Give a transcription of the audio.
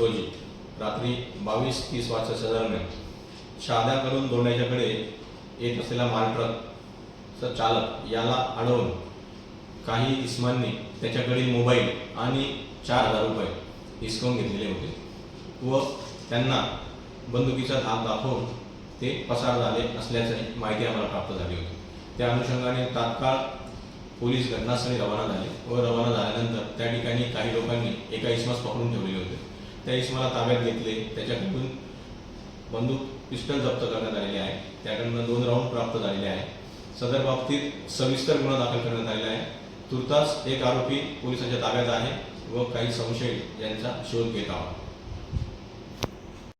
रोजी रात्री बावीस तीस वाजताच्या दरम्यान शहाद्याकडून दोंड्याच्याकडे येत असलेला माल चालक याला अडवून काही इसमांनी त्याच्याकडील मोबाईल आणि चार हजार रुपये हिसकावून घेतलेले होते व त्यांना बंदुकीचा धाक दाखवून ते पसार झाले असल्याची माहिती आम्हाला प्राप्त झाली होती. त्या अनुषंगाने तात्काळ पोलीस घटनास्थळी रवाना झाले व रवाना झाल्यानंतर त्या ठिकाणी काही लोकांनी एका इसमास पकडून ठेवलेले होते. त्या इसमाला ताब्यात घेतले. त्याच्याकडून बंदूक पिस्टल जप्त करण्यात आलेले आहे. त्याकडनं दोन राऊंड प्राप्त झालेले आहे. सदर बाबतीत सविस्तर गुन्हा दाखल करण्यात आलेला आहे. तुर्तास एक आरोपी पोलिसांच्या ताब्यात आहे व काही संशयित यांचा शोध घेत आहोत.